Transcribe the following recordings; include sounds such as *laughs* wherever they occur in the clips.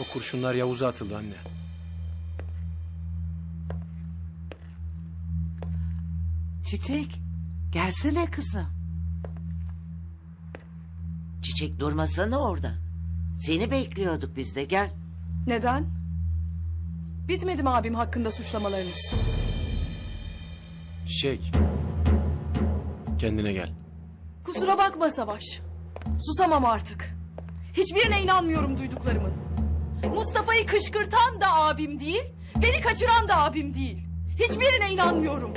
O kurşunlar Yavuz'a atıldı anne. Çiçek, gelsene kızım. Çiçek durmasana orada. Seni bekliyorduk biz de gel. Neden? Bitmedi mi abim hakkında suçlamalarınız? Çiçek. Kendine gel. Kusura bakma Savaş. Susamam artık. Hiçbirine inanmıyorum duyduklarımın. Mustafa'yı kışkırtan da abim değil, beni kaçıran da abim değil. Hiçbirine inanmıyorum.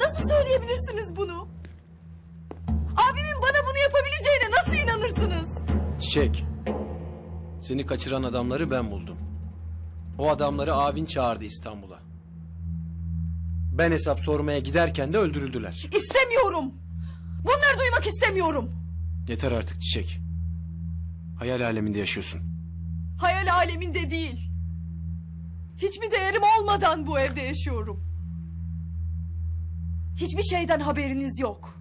Nasıl söyleyebilirsiniz bunu? Abimin bana bunu yapabileceğine nasıl inanırsınız? Çiçek. Seni kaçıran adamları ben buldum. O adamları abin çağırdı İstanbul'a. Ben hesap sormaya giderken de öldürüldüler. İstemiyorum. Bunları duymak istemiyorum. Yeter artık Çiçek. Hayal aleminde yaşıyorsun. Hayal aleminde değil. Hiçbir değerim olmadan bu evde yaşıyorum. Hiçbir şeyden haberiniz yok.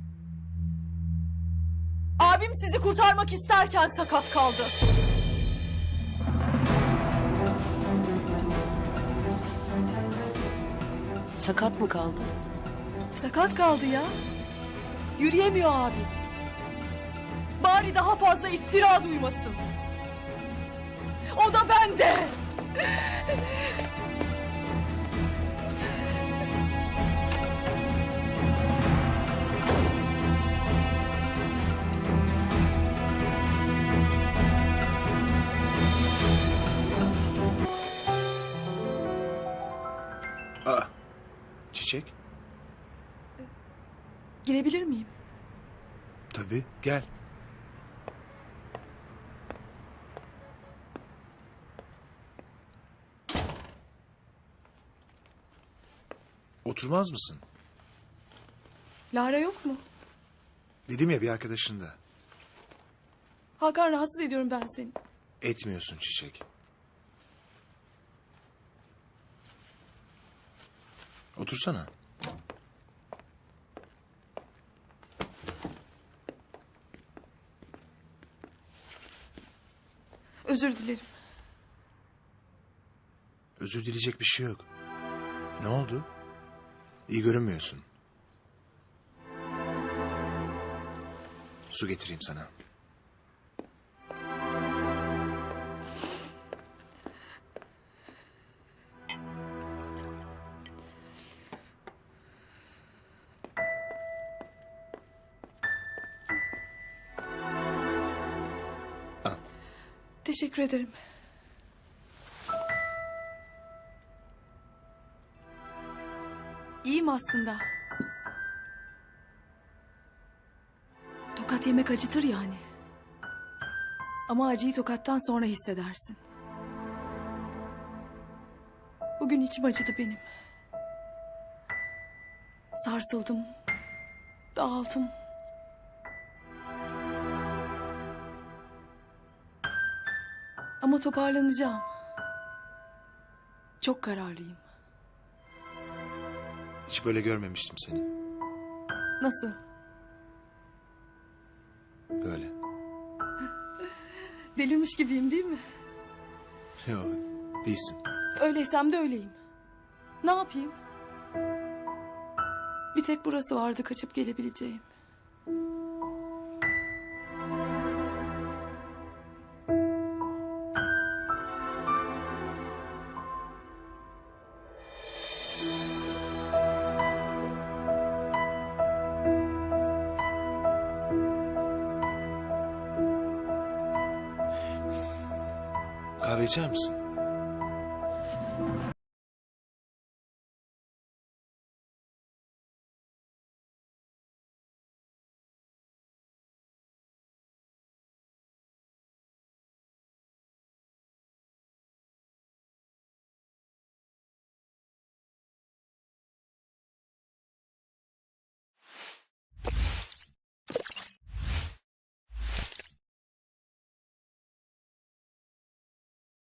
Abim sizi kurtarmak isterken sakat kaldı. Sakat mı kaldı? Sakat kaldı ya. Yürüyemiyor abim. Bari daha fazla iftira duymasın. Da bende. Aa, çiçek. Girebilir miyim? Tabii, gel. Oturmaz mısın? Lara yok mu? Dedim ya bir arkadaşın da. Hakan rahatsız ediyorum ben seni. Etmiyorsun çiçek. Otursana. Özür dilerim. Özür dileyecek bir şey yok. Ne oldu? İyi görünmüyorsun. Su getireyim sana. Teşekkür ederim. İyiyim aslında. Tokat yemek acıtır yani. Ama acıyı tokattan sonra hissedersin. Bugün içim acıdı benim. Sarsıldım. Dağıldım. Ama toparlanacağım. Çok kararlıyım. Hiç böyle görmemiştim seni. Nasıl? Böyle. *laughs* Delirmiş gibiyim değil mi? Yok, değilsin. Öyleysem de öyleyim. Ne yapayım? Bir tek burası vardı kaçıp gelebileceğim. Kahve misin?